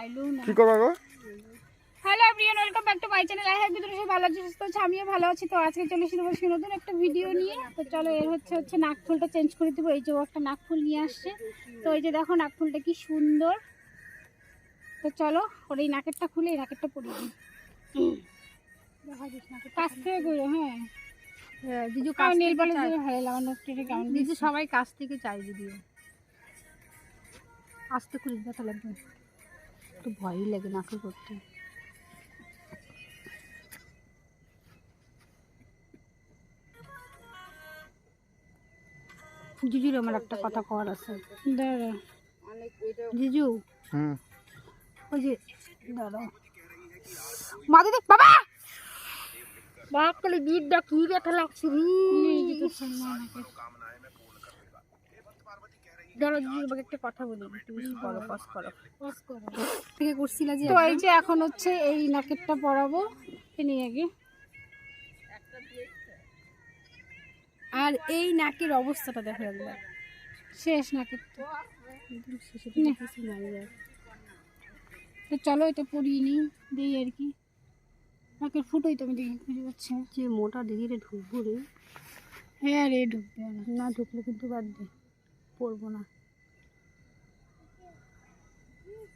আইলো না। কি করবা গো? Hello everyone welcome back to my channel. I have বিদ্রোহী ভালো আছি সুস্থ আছি আমিও ভালো আছি। তো আজকে চলে এসেছি তোমার সঙ্গে নতুন একটা ভিডিও নিয়ে। তো চলো এর হচ্ছে হচ্ছে নাকফুলটা চেঞ্জ করে দেবো। এই যে ও একটা নাকফুল নিয়ে আসছে। তো এই যে দেখো নাকফুলটা কি সুন্দর। তো চলো ওর এই নাকেরটা খুলে এই নাকেরটা পরিয়ে দিই। কাছ থেকে করো হ্যাঁ। হ্যাঁ, দিদু কাছ নেল পালিশ ভালো লাগানো একটু কেমন দিদু সবাই কাছ থেকে চাই দিদিও। আস্তে করে ব্যথা লাগবে। একটু ভয়ই লাগে নাকে করতে। জিজুর আমার একটা কথা কর আছে। দাঁড়া। জিজু? হুম। ওই যে দাঁড়াও। মা দিদি বাবা! বাপ কালে বিটটা কি ব্যথা লাগছে রে? নাকের। দাঁড়াও দিদি তোমাকে একটা কথা বলি একটু বেশি বড় পাস করো। Pause করো। থেকে করছিলা যে তো এই যে এখন হচ্ছে এই নাকেরটা পরাবো নিয়ে আগে। আর এই নাকের অবস্থাটা দেখো একবার। শেষ নাকেরটা। আর। তো চলো এটা পরিয়ে নিই দিই আর কি। নাকের ফুটোই তো আমি দেখি খুঁজে পাচ্ছি যে মোটা দিদিরে ঢুকবো রে। হ্যাঁ রে ঢুকবে। না না ঢুকলে কিন্তু বাদ দে। পড়ব না।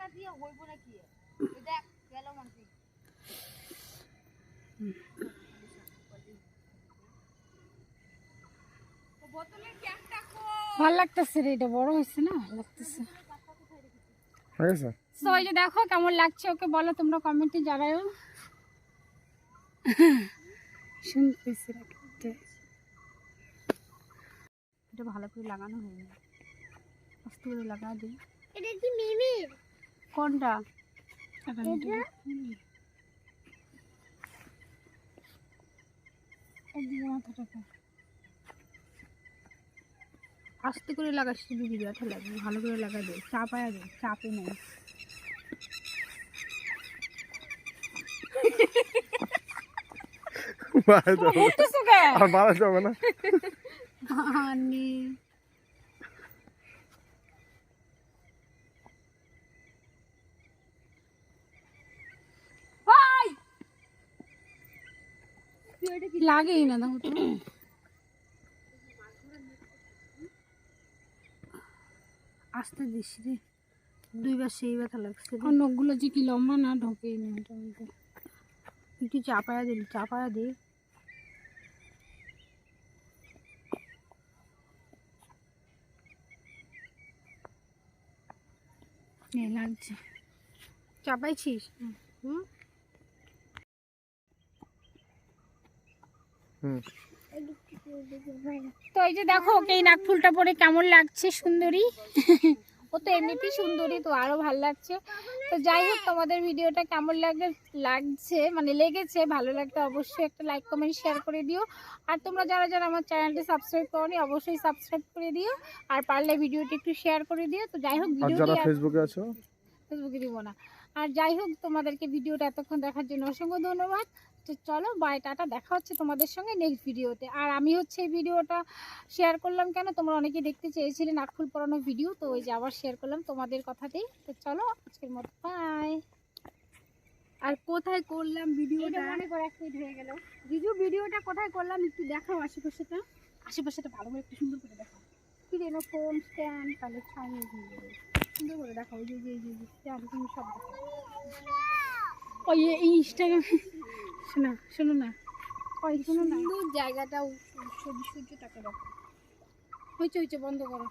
গেছে তারা লাগছে? লাগাই দিই এটা আস্তে ভালো লাগতেছে রে এটা বড় হয়েছে না? ভালো লাগতেছে তো ওই যে দেখো কেমন লাগছে ওকে বলো তোমরা কমেন্টে জানাও নাকটা। এটা ভালো করে লাগানো হয়নি। আস্তে করে লাগা দিই এটা কি মিমির? কোনটা। আস্তে করে লাগাস দিদি ব্যথা লাগবে ভালো করে লাগা দে চাপায়া দে চাপে নেই? আর মারা যাবে না মানে লাগেই না দেখো তো। আস্তে দিস রে। দুইবার সেই ব্যথা লাগছে। আর নখগুলো যে কি লম্বা না ঢোকেই না মধ্যে একটু চাপায়া দিল চাপায়া দে। লাগছে। চাপাইছিস? হুম। তো এই যে দেখো ওকে এই নাক ফুলটা পরে কেমন লাগছে সুন্দরী? ও তো এমনিতেই সুন্দরী তো আরও ভালো লাগছে। তো যাই হোক তোমাদের ভিডিওটা কেমন লাগে লাগছে মানে লেগেছে ভালো লাগলে অবশ্যই একটা লাইক কমেন্ট শেয়ার করে দিও। আর তোমরা যারা যারা আমার চ্যানেলটি সাবস্ক্রাইব করনি অবশ্যই সাবস্ক্রাইব করে দিও। আর পারলে ভিডিওটি একটু শেয়ার করে দিও। তো যাই হোক আর যারা ভিডিওটি ফেসবুকে আছো? ফেসবুকে দিব না। আর যাই হোক তোমাদেরকে ভিডিওটা এতক্ষণ দেখার জন্য অসংখ্য ধন্যবাদ। তো চলো বাই টাটা দেখা হচ্ছে তোমাদের সঙ্গে নেক্সট ভিডিওতে। আর আমি হচ্ছে এই ভিডিওটা শেয়ার করলাম কেন? তোমরা অনেকে দেখতে চেয়েছিলে নাকফুল পরানো ভিডিও তো ওই যে আবার শেয়ার করলাম তোমাদের কথাতেই। তো চলো আজকের মতো বাই আর কোথায় করলাম ভিডিওটা মনে করে এক মিনিট হয়ে গেল। জিজু ভিডিওটা কোথায় করলাম? একটু দেখাও আশেপাশেটা। আশেপাশেটা ভালো করে একটু সুন্দর করে দেখো কিনে এলো ফোন স্ট্যান্ড তাহলে ছাড়িয়ে দিয়ে। সুন্দর করে দেখো ওই যে এই যে এই যে স্ট্যান্ড তুমি সব দেখো ওই ইনস্টাগ্রাম শোনো শোনো না। ওই শোনো না। জায়গাটা সূর্য তাকে দেখো হয়েছে হয়েছে বন্ধ করো।